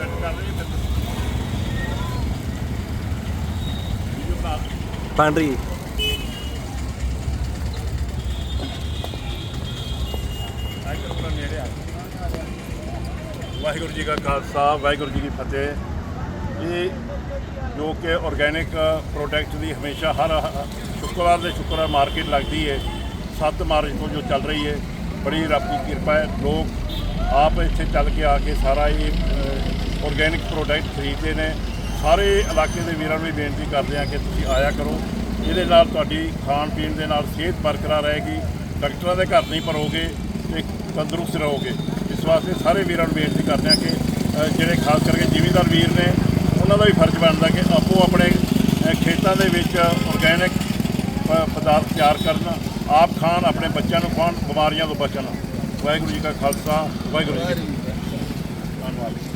Set ਕਰ ਲਈ ਫਿਰ। ਵੀਡੀਓ ਬਣਾ ਬਣ ਰਹੀ ਟਾਈਗਰ ਪੂਰਾ ਨੇੜੇ ਆ ਵਾਹਿਗੁਰੂ ਜੀ ਕਾ ਖਾਲਸਾ ਵਾਹਿਗੁਰੂ ਜੀ ਕੀ ਫਤਿਹ। ਇਹ ਜੋ ਕਿ ਆਰਗੈਨਿਕ ਪ੍ਰੋਡਕਟ ਦੀ ਹਮੇਸ਼ਾ ਹਰ ਸ਼ੁੱਕਰਵਾਰ ਦੇ ਸ਼ੁੱਕਰਵਾਰ ਮਾਰਕੀਟ ਲੱਗਦੀ ਹੈ। 7 ਮਾਰਚ ਤੋਂ ਜੋ ਚੱਲ ਰਹੀ ਹੈ ਬੜੀ ਰੱਬ ਦੀ ਕਿਰਪਾ ਹੈ। ਲੋਕ ਆਪ ਇੱਥੇ ਚੱਲ ਕੇ ਆ ਕੇ ਸਾਰਾ ਇਹ ਆਰਗੈਨਿਕ ਪ੍ਰੋਡਕਟ ਖਰੀਦਦੇ ਨੇ। ਸਾਰੇ ਇਲਾਕੇ ਦੇ ਵੀਰਾਂ ਨੂੰ ਵੀ ਬੇਨਤੀ ਕਰਦੇ ਆ ਕਿ ਤੁਸੀਂ ਆਇਆ ਕਰੋ। ਇਹਦੇ ਨਾਲ ਤੁਹਾਡੀ ਖਾਣ ਪੀਣ ਦੇ ਨਾਲ ਸਿਹਤ ਬਰਕਰਾਰ ਰਹੇਗੀ। ਡਾਕਟਰਾਂ ਦੇ ਘਰ ਨਹੀਂ ਭਰੋਗੇ ਤੇ ਤੰਦਰੁਸਤ ਰਹੋਗੇ। ਇਸ ਵਾਸਤੇ ਸਾਰੇ ਵੀਰਾਂ ਨੂੰ ਬੇਨਤੀ ਕਰਦੇ ਆ ਕਿ ਜਿਹੜੇ ਖਾਸ ਕਰਕੇ ਜ਼ਿਮੀਂਦਾਰ ਵੀਰ ਨੇ, ਉਹਨਾਂ ਦਾ ਵੀ ਫਰਜ਼ ਬਣਦਾ ਕਿ ਆਪੋ ਆਪਣੇ ਖੇਤਾਂ ਦੇ ਵਿੱਚ ਆਰਗੈਨਿਕ ਪਦਾਰਥ ਤਿਆਰ ਕਰਨ। ਆਪ ਖਾਣ, ਆਪਣੇ ਬੱਚਿਆਂ ਨੂੰ ਖਾਣ, ਬਿਮਾਰੀਆਂ ਤੋਂ ਬਚਣ। ਵਾਹਿਗੁਰੂ ਜੀ ਕਾ ਖਾਲਸਾ, ਵਾਹਿਗੁਰੂ ਜੀ ਕੀ ਫਤਿਹ।